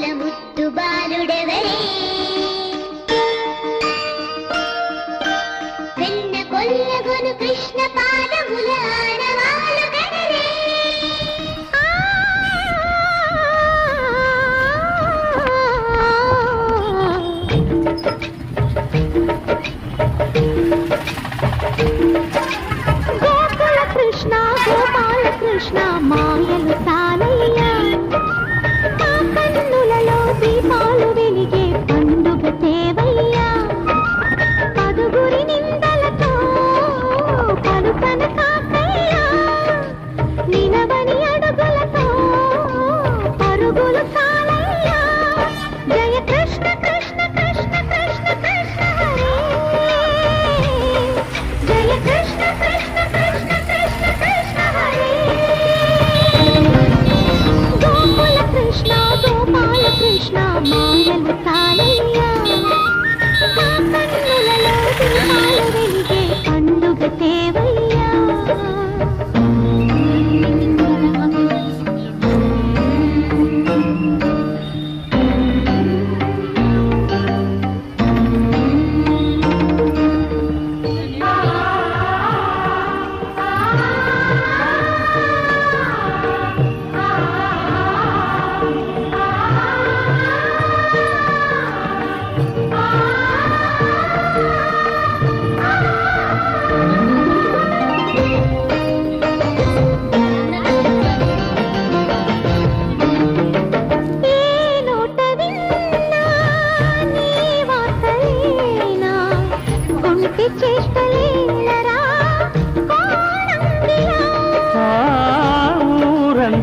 గాజుల ముద్దు బాలుడెవరే వెన్న కొల్లగొను కృష్ణ పాదములా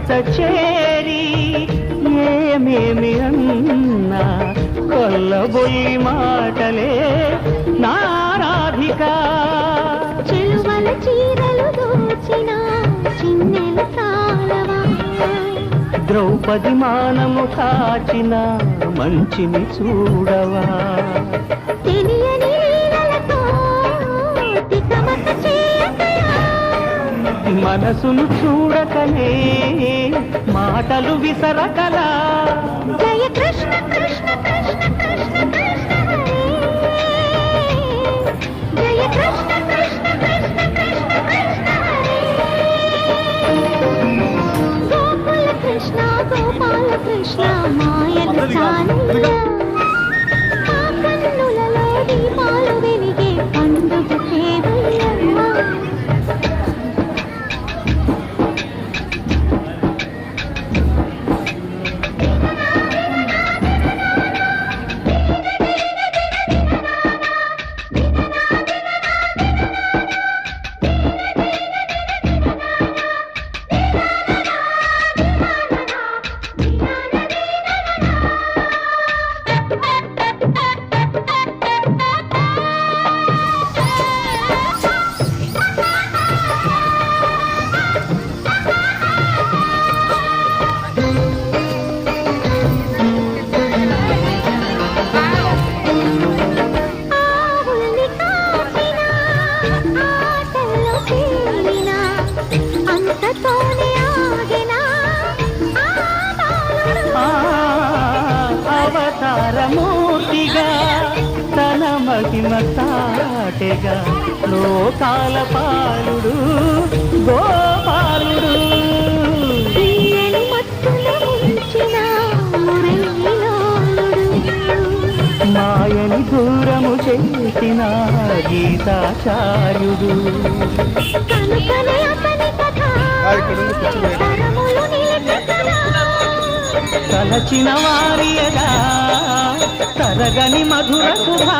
ఊరంత చేరి ఏమేమి అన్నా కొల్లబొల్లి మాటలే నారాధిక. చెలువల చీరలు దోచిన చిన్నెల కాలవా ద్రౌపది మానము కాచిన మంచిని చూడవా. మనసును చూడకనే మాటలు విసరకలా. జయ కృష్ణ కృష్ణ కృష్ణ కృష్ణ కృష్ణ హరే. జయ కృష్ణ కృష్ణ కృష్ణ కృష్ణ కృష్ణ హరే. గోకుల కృష్ణ గోపాల కృష్ణ మాయలు అంతతోనే ఆగిన అవతారమూర్తిగా తన మహిమ సాటెగా లోకాల పాలుడు గోపాలుడు. మాయని దూరము చేసిన గీతాచార్యుడు. కనుకనే అతని. తలచిన వారియగా తరగని మధుర సుధా